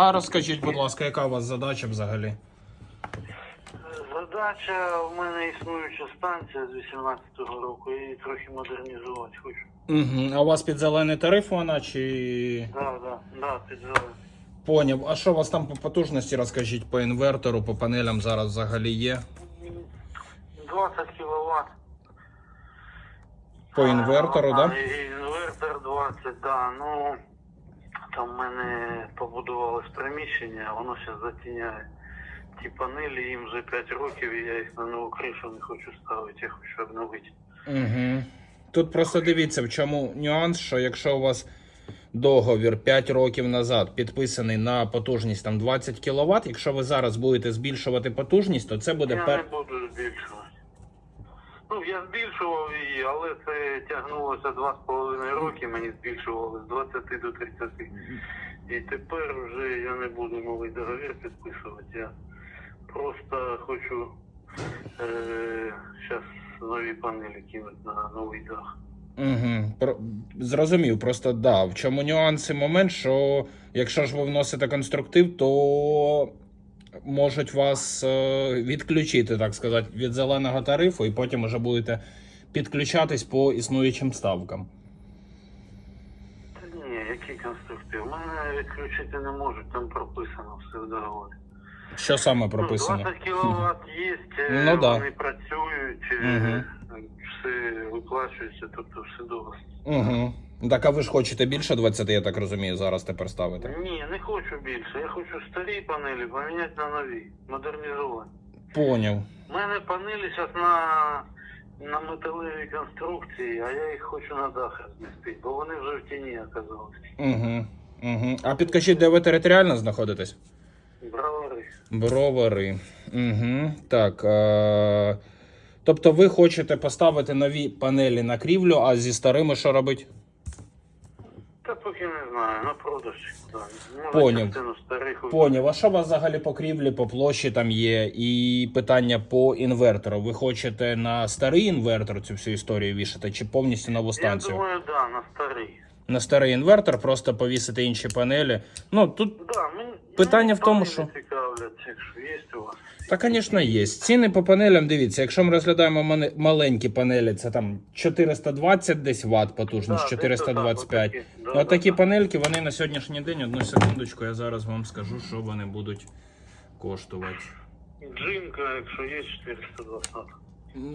А розкажіть, будь ласка, яка у вас задача взагалі? Задача в мене існуюча станція з 18-го року, її трохи модернізувати хочу. Угу. А у вас під зелений тариф вона чи. Да, да, да, підзали. Поняв. А що у вас там по потужності розкажіть по інвертору, по панелям зараз взагалі є? 20 кВт. По інвертору, так? Да? Інвертор 20, да. Ну там в мене побудувалось приміщення, воно зараз затіняє. Ті панелі їм вже 5 років, і я їх на нову кришу не хочу ставити, я хочу обновити. Угу. Тут просто дивіться, в чому нюанс, що якщо у вас договір 5 років назад підписаний на потужність там 20 кВт, якщо ви зараз будете збільшувати потужність, то це буде Я пер... не буду збільшувати. Ну, я збільшував її, але це тягнулося два з половиною роки, мені збільшували з 20 до 30. І тепер вже я не буду новий договір підписувати. Я просто хочу е, зараз нові панелі кинути на новий дах. Угу. Про... Зрозумів, просто да. В чому нюанс і момент, що якщо ж ви вносите конструктив, то можуть вас е, відключити, так сказати, від зеленого тарифу, і потім вже будете підключатись по існуючим ставкам. Та ні, який конструктив? Мене відключити не можуть, там прописано все в договорі. Що саме Ну, прописано? 20 кВт є, Ну, да. вони працюють, Мгм. все виплачується, тобто все добре. Угу. Так, а ви ж хочете більше 20, я так розумію, зараз тепер ставити. Ні, не хочу більше. Я хочу старі панелі поміняти на нові, модернізувати. Поняв. У мене панелі зараз на, на металевій конструкції, а я їх хочу на дах розмістити, бо вони вже в тіні оказалися. Угу. Угу. А підкажіть, де ви територіально знаходитесь? Бровари. Угу. Так. Е... Тобто ви хочете поставити нові панелі на крівлю, а зі старими що робити? Та поки не знаю, на продаж. Поняв. Поняв, а що у вас взагалі по крівлі, по площі там є? І питання по інвертору. Ви хочете на старий інвертор цю всю історію вішати, чи повністю нову Я станцію? думаю, да, на старий. На старий інвертор, просто повісити інші панелі. Ну тут Да, мені, Питання мені в тому, що- цікавлять, якщо є у вас. Та, звісно, є. Ціни по панелям, дивіться, якщо ми розглядаємо маленькі панелі, це там 420 десь ватт потужність, Да, 425. десь отак, отакі. Да. панельки, вони на сьогоднішній день, одну секундочку, я зараз вам скажу, що вони будуть коштувати. Джинка, якщо є 420.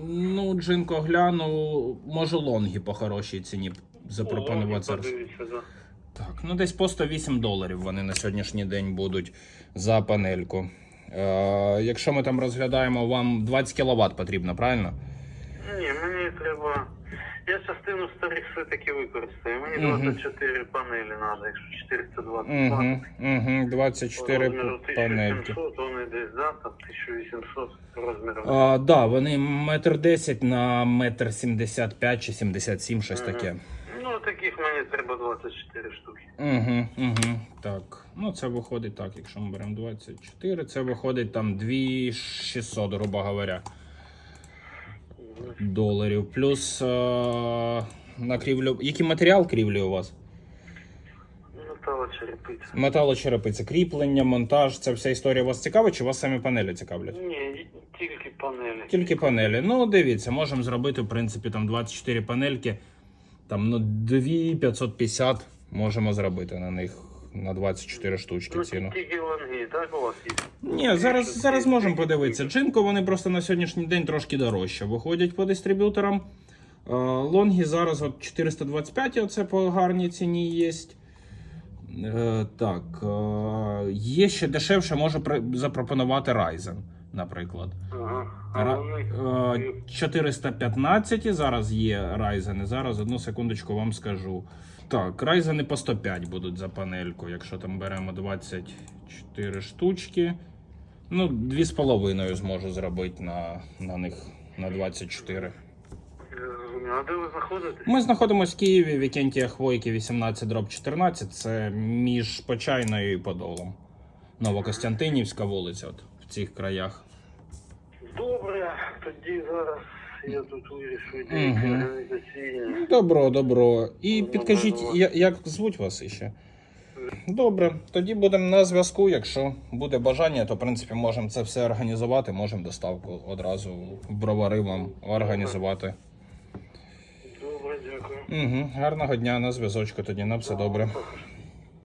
Ну, Джинко гляну, можу лонги по хорошій ціні запропонувати зараз. Так, ну десь по 108 доларів вони на сьогоднішній день будуть за панельку. Е, якщо ми там розглядаємо, вам 20 кВт потрібно, правильно? Ні, мені треба. Я частину старих все-таки використаю. Мені Мгм. 24 панелі треба, якщо 420 Угу, угу, 24 розміру панельки. 1700, вони десь, да, там 1800 розміром. А, да, вони метр 10 на метр 75 чи 77, щось Мгм. таке. Таких мені треба 24 штуки. Угу, угу, так. Ну, це виходить так, якщо ми беремо 24, це виходить там 2600, грубо говоря, доларів. Плюс е- на крівлю. Який матеріал крівлі у вас? Металла черепиця. Металочерепиця, кріплення, монтаж, ця вся історія вас цікавить, чи вас самі панелі цікавлять? Ні, тільки панелі. Тільки панелі. Ну, дивіться, можемо зробити, в принципі, там 24 панельки, там ну, 2550 можемо зробити на них на 24 штучки Ну, ціну. тільки лонги, так у вас є? Ні, зараз, зараз можемо подивитися. Джинко вони просто на сьогоднішній день трошки дорожче виходять по дистриб'юторам. Е, Лонги зараз от 425, оце по гарній ціні є. Е, Так, е, є ще дешевше, може запропонувати Ryzen, наприклад. Ага. Ра- е, 415 зараз є Ryzen. Зараз одну секундочку вам скажу. Так, Ryzen по 105 будуть за панельку, якщо там беремо 24 штучки. Ну, 2,5 зможу зробити на, на них на 24. Я. А де ви знаходитесь? Ми знаходимося в Києві, Вікентія Хвойки 18 дроб 14. Це між Почайною і Подолом. Новокостянтинівська вулиця, от цих краях. Добре, тоді зараз я тут вирішу Мгм. організаційні. Добро, добро. І Ну, підкажіть, я- як звуть вас іще? Добре, тоді будемо на зв'язку. Якщо буде бажання, то в принципі можемо це все організувати. Можемо доставку одразу в бровари вам організувати. Добре, дякую. Угу. Гарного дня на зв'язочку тоді, на все добре.